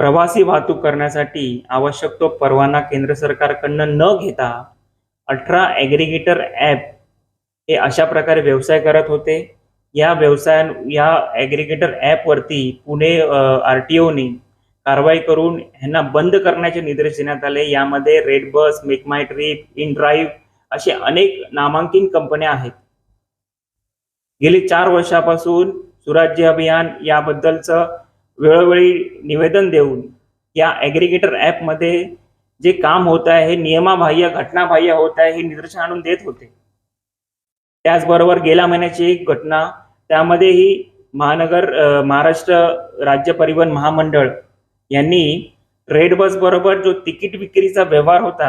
प्रवासी वाहतूक करण्यासाठी आवश्यक तो परवाना केंद्र सरकारकडनं न घेता अठरा ॲग्रिगेटर ॲप हे अशा प्रकारे व्यवसाय करत होते. या व्यवसाय या ॲग्रिगेटर ॲपवरती पुणे आर टी ओने कारवाई करून ह्यांना बंद करण्याचे निर्देश देण्यात आले. यामध्ये Red Bus Make My Trip In Drive असे अनेक नामांकित कंपन्या आहेत. गेली चार वर्षापासून सुराज्य अभियान याबद्दलचं वेळोवेळी निवेदन देऊन या ॲग्रिगेटर ॲपमध्ये जे काम होत आहे हे नियमाबाह्य घटनाबाह्य होत आहे हे निदर्शन आणून देत होते. त्याचबरोबर गेल्या महिन्याची एक घटना त्यामध्येही महानगर महाराष्ट्र राज्य परिवहन महामंडळ यांनी रेड बस बरोबर जो तिकीट विक्रीचा व्यवहार होता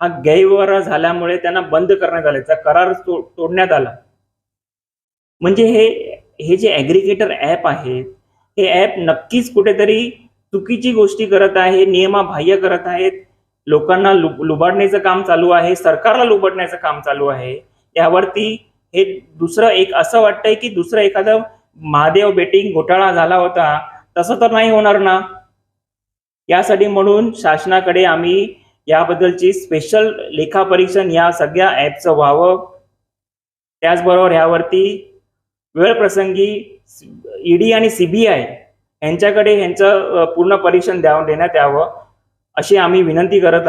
हा गैरव्यवहार झाल्यामुळे त्यांना बंद करण्यात आला त्याचा करार तो- तोडण्यात आला. म्हणजे हे हे जे ॲग्रिगेटर ॲप आहेत हे ॲप नक्कीच कुठेतरी चुकीची गोष्टी करत आहे नियमाबाह्य करत आहेत. लोकांना लु लुबाडण्याचं काम चालू आहे सरकारला लुबाडण्याचं काम चालू आहे. यावरती हे दुसरं एक असं वाटतंय की दुसरं एखादं महादेव बेटिंग घोटाळा झाला होता तसं तर नाही होणार ना? यासाठी म्हणून शासनाकडे आम्ही याबद्दलची स्पेशल लेखापरीक्षण या सगळ्या ॲपचं व्हावं. त्याचबरोबर ह्यावरती वेळप्रसंगी ईडी आणि सीबीआय यांच्याकडे यांचं पूर्ण परीक्षण द्या देण्यात यावं अशी आम्ही विनंती करत